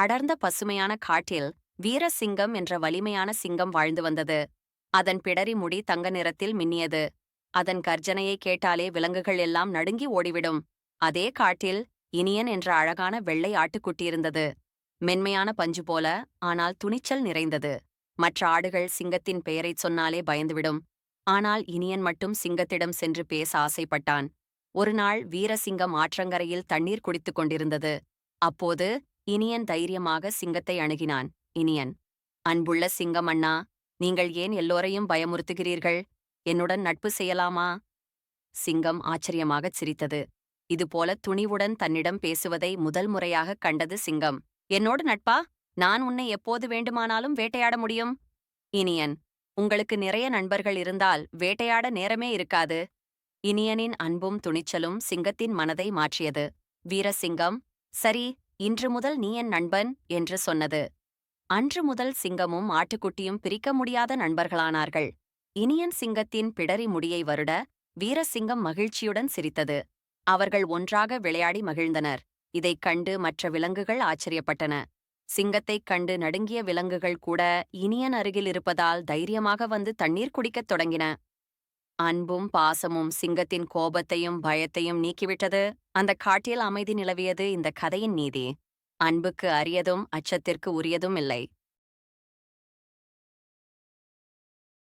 அடர்ந்த பசுமையான காட்டில் வீரசிங்கம் என்ற வலிமையான சிங்கம் வாழ்ந்து வந்தது. அதன் பிடரி முடி தங்க நிறத்தில் மின்னியது. அதன் கர்ஜனையை கேட்டாலே விலங்குகள் எல்லாம் நடுங்கி ஓடிவிடும். அதே காட்டில் இனியன் என்ற அழகான வெள்ளை ஆட்டுக்குட்டி இருந்தது. மென்மையான பஞ்சு போல ஆனால் துணிச்சல் நிறைந்தது. மற்ற ஆடுகள் சிங்கத்தின் பெயரைச் சொன்னாலே பயந்துவிடும். ஆனால் இனியன் மட்டும் சிங்கத்திடம் சென்று பேச ஆசைப்பட்டான். ஒருநாள் வீரசிங்கம் ஆற்றங்கரையில் தண்ணீர் குடித்துக் கொண்டிருந்தது. அப்போது இனியன் தைரியமாக சிங்கத்தை அணுகினான். இனியன் அன்புள்ள சிங்கம் அண்ணா நீங்கள் ஏன் எல்லோரையும் பயமுறுத்துகிறீர்கள்? என்னுடன் நட்பு செய்யலாமா? சிங்கம் ஆச்சரியமாகச் சிரித்தது. இதுபோல துணிவுடன் தன்னிடம் பேசுவதை முதல் முறையாகக் கண்டது சிங்கம். என்னோடு நட்பா? நான் உன்னை எப்போது வேண்டுமானாலும் வேட்டையாட முடியும். இனியன் உங்களுக்கு நிறைய நண்பர்கள் இருந்தால் வேட்டையாட நேரமே இருக்காது. இனியனின் அன்பும் துணிச்சலும் சிங்கத்தின் மனதை மாற்றியது. வீரசிங்கம் சரி இன்று முதல் நீ என் நண்பன் என்று சொன்னது. அன்று முதல் சிங்கமும் ஆட்டுக்குட்டியும் பிரிக்க முடியாத நண்பர்களானார்கள். இனியன் சிங்கத்தின் பிடரி முடியை வருட வீரசிங்கம் மகிழ்ச்சியுடன் சிரித்தது. அவர்கள் ஒன்றாக விளையாடி மகிழ்ந்தனர். இதைக் கண்டு மற்ற விலங்குகள் ஆச்சரியப்பட்டன. சிங்கத்தைக் கண்டு நடுங்கிய விலங்குகள் கூட இனியன் அருகில் இருப்பதால் தைரியமாக வந்து தண்ணீர் குடிக்கத் தொடங்கின. அன்பும் பாசமும் சிங்கத்தின் கோபத்தையும் பயத்தையும் நீக்கிவிட்டது. அந்த காட்டில் அமைதி நிலவியது இந்த கதையின் நீதி. அன்புக்கு அரியதும் அச்சத்திற்கு உரியதும் இல்லை.